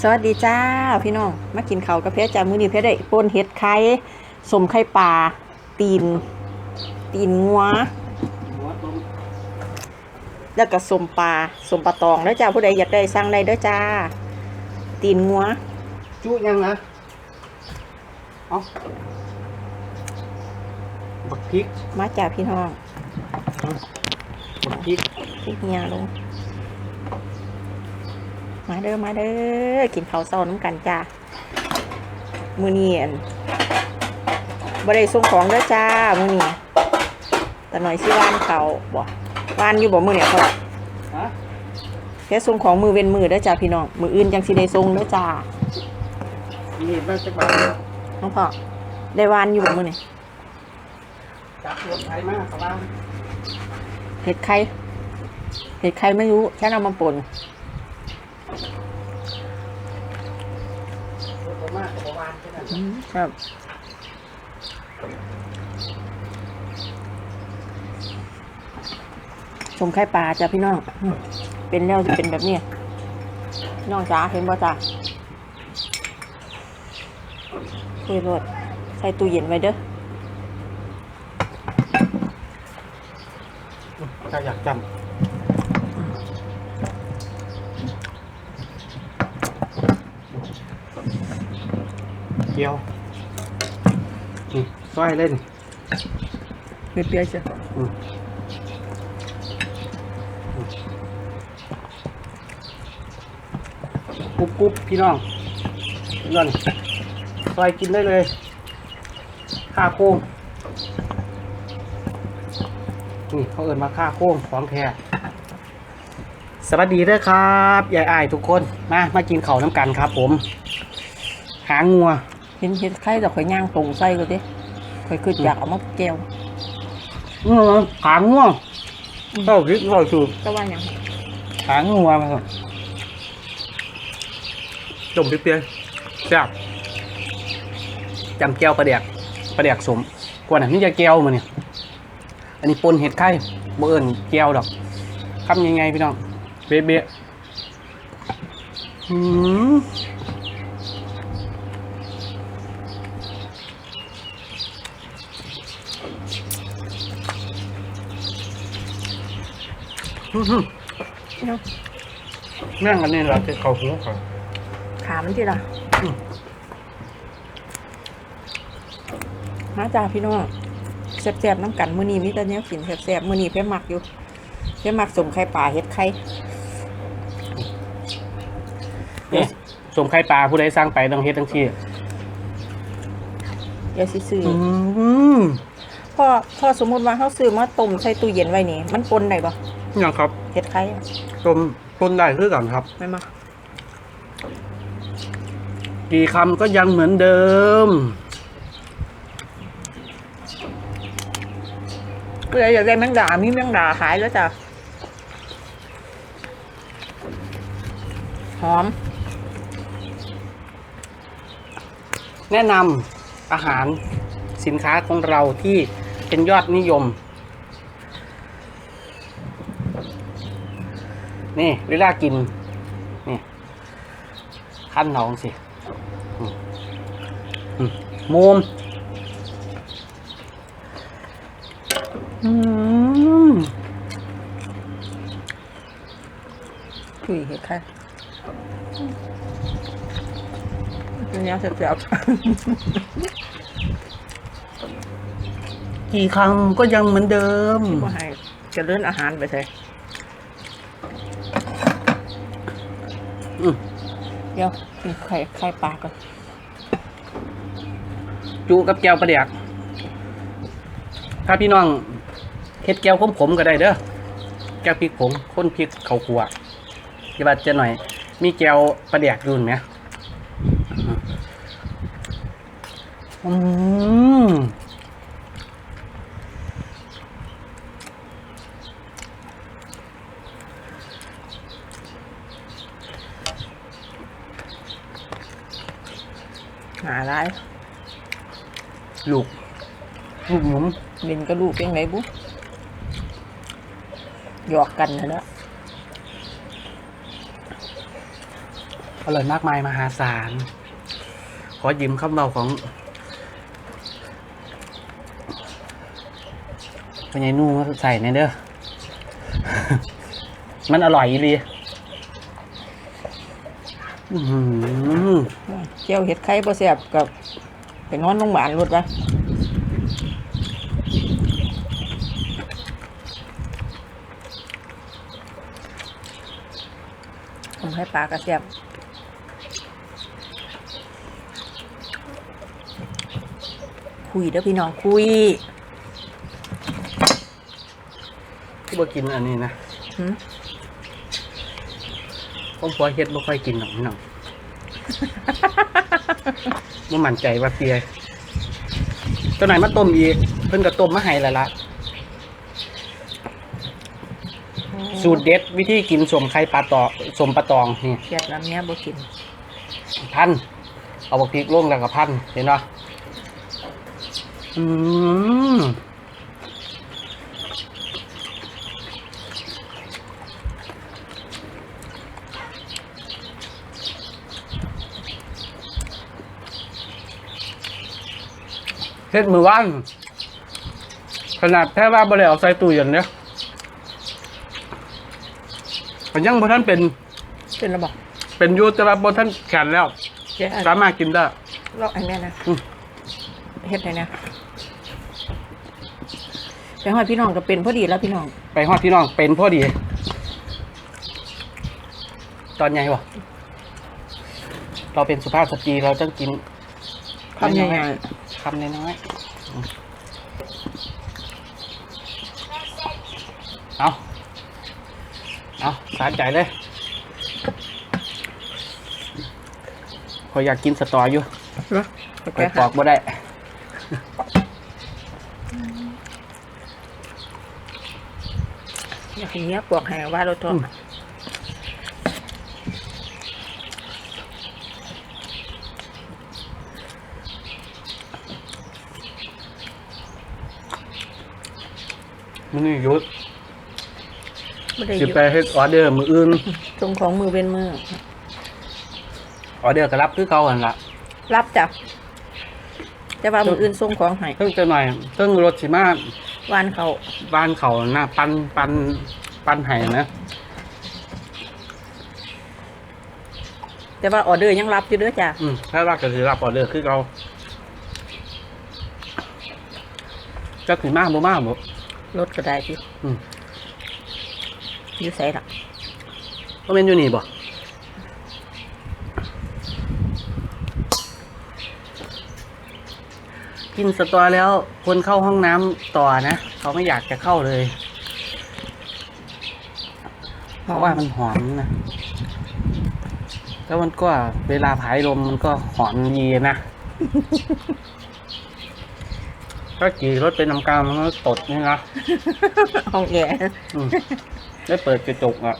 สวัสดีจ้าพี่น้องมากินข้าวกับเพชรจ้ามื้อนี้เพชรได้ป่นเห็ดไข่สมไข่ปลาตีน ตีนงัวหัวต้มแล้วก็สมปลาสมปลาตองแล้วจ้าผู้ใดอยากได้สั่งได้เด้อจ้า ตีนงัวจุยังนะเอาบักพริกมาจ้าพี่น้องบักพริกพริกเฮียลง มาเด้อมาเด้อกินข้าวเช้าน้ำกันจ้ามื้อนี้อั่นบ่ได้ส่งของเด้อจ้ามื้อนี้แต่หน่อยสิวานเขาวบ่วานอยู่บ่มื้อเนี่ยเขาฮะแค่ส่งของมือเว้นมือเด้อจ้าพี่น้องมืออื่นจังสิได้ส่งเด้อจ้านี่มันจะบาดน้องพ่อได้วานอยู่บ่มื้อนี่จับรถไถมาสบายเห็ดไข่เห็ดไข่ไม่รู้แค่นำมาป่น รถผ มมาแต่ประวานแค่นั้นอืมครับชมไข่ปลาจ้าพี่น้องอืมเป็นแล้วจะเป็นแบบนี้พี่น้องจ้าเห็นบ่จ้าคุยรถใส่ตู้เย็นไว้เด้อ ถ้าอยากจำ เกี๊ยวนี่ซอยเล่นเปรี้ยวๆจ้ะอืมกรุบกรุบพี่น้องเงินซอยกินได้เลยข้าโค้งนี่เขาเอินมาข้าโค้งของแท้สวัสดีเด้อครับยายอายทุกคน มา มากินข้าวน้ำกันครับผม หางงัว เห็นเห็ดไข่แต่ข่อยย่างตรงไส้ก็ดิข่อยคืออยากเอามาแก้วอื้อหางงัวเข้าพริกเข้าสูตรก็ว่าหยังหางงัวมาครับจมเปรี้ยวๆแซ่บจำแก้วปลาแดกปลาแดกสมกว่าน่ะนี่จะแก้วมาเนี่ยอันนี้ปนเห็ดไข่บ่เอิญแก้วดอกทำยังไงพี่น้องเบ๊ะเบ๊ะอืมอื้อหือ เนาะ แม่งอันนี้เราจะเข้าหูเขาขามันที่ละอืมมาจ้าพี่น้องแซ่บๆน้ำกันมื้อนี้มีแต่เนี้ยกินแซ่บๆมื้อนี้เพ่มักอยู่เพ่มักสมไข่ปลาเห็ดไข่เนี่ยสมไข่ปลาผู้ใดสร้างไปต้องเฮ็ดทั้งที่เดี๋ยวสิซื้อออืมพ่อพ่อสมมุติว่าเฮาซื้อมาต้มใส่ตู้เย็นไว้นี่ มันปนได้บ่ ยังครับเห็ดไข่อะต้มต้นได้คือกันครับแม่นบ่กี่คำก็ยังเหมือนเดิมผู้ใดอยากได้แมงดามีแมงดาขายแล้วจ้ะหอม แนะนำอาหารสินค้าของเราที่เป็นยอดนิยม นี่เวลากิน นี่ขั้นหนองสิอืมอืมมูมอืมคุยเห็ดไข่เป็นแนวแซ่บกี่คำก็ยังเหมือนเดิมๆบ่ให้เจะเลื่อนอาหารไปใส่ อืม เดี๋ยวกินไข่ไข่ปลาก่อนจูกับแก้วปลาแดกถ้าพี่น้องเฮ็ดแก้วขมๆก็ได้เด้อแก้วพริกผงข้นพริกเขาขัวที่ว่าจะหน่อย มีแก้วปลาแดกอยู่ไหมอืม หาร้ายลูก ลูกหนุ่มเล่นกระดูกเป็นไงบุ๊หยอกกันนะเนอะอร่อยมากมายมหาศาล ขอยิ้มคำเบาของพญายนู่มาใส่ในเด้อ มันอร่อยอีหลี อื้อหือเจียวเห็ดไข่บ่แซ่บกับไปนอนโรงพยาบาลรถวะผมให้ปลากระแซ่บคุยเด้อพี่น้องคุยที่บ่กินอันนี้นะหืม ผมพอเฮ็ดบ่ค่อยกินหรอกพี่น้องบ่มั่นใจว่าเปียเจ้าไหนมาต้มอีกเพิ่นก็ต้มมาให้แล้วล่ะสูตรเด็ดวิธีกินสมไข่ปลาตอสมปลาตองนี่เครียดแล้วเนี้ยบ่กิน พัน เอาบักพริกลงแล้วก็พันเห็นเนาะอืม เฮ็ดมือว่านขนาดแท้ว่าบ่ได้เอาใส่ตู้เย็นเนี่ยมันยังบ่ทันเป็นเป็นระบอกเป็นอยูแต่ว่าบ่ทันแข็งแล้วแกอันสามารถกินได้ ลอกอันเนี้ยนะอืม เฮ็ดไหนนะแต่หอยพี่น้องก็เป็นพอดีแล้วพี่น้องไปฮอดพี่น้องเป็นพอดี ตอนใหญ่บ่เราเป็นสุภาพสตรีเราต้องกินคำยังไง คำน้อยๆอืมเอาเอาสาใจเลยขอยอยากกินสตออยู่เหรอไปปอกบ่ได้อยากให้เนี้ยปวกแหงว่าเราทนอื มมันนี่หยุดไม่ได้อสิยู่ไปเฮ็ดออเดอร์มืออื่นตรงของมือเป็นมือ ออเดอร์ก็รับคือเก่าหันละรับจ้ะแต่ว่ามืออื่นส่งของให้เพิ่งจะหน่อยเพิ่งรถสิมาวานเขาบ้านเขาหน้าปันปันปันไห้นะแต่ว่าออเดอร์ยังรับอยู่เด้อจ้ะอืมถ้าว่าก็สิรับออเดอร์คือเก่าจักสิมาบ่มาบ่ รถก็ได้พี่อืม อยู่ใส่ละก็เป็นอยู่นี่บ่กินสตอแล้วคนเข้าห้องน้ำต่อนะ เขาไม่อยากจะเข้าเลย เพราะว่ามันหอมนะ แล้วมันก็เวลาผายลมมันก็หอมดีนะ ถ้าขี่รถเป็นน้ำกลางมันก็ตดนี่นะ ห้องแอร์ อืมได้เปิดกระจกอะ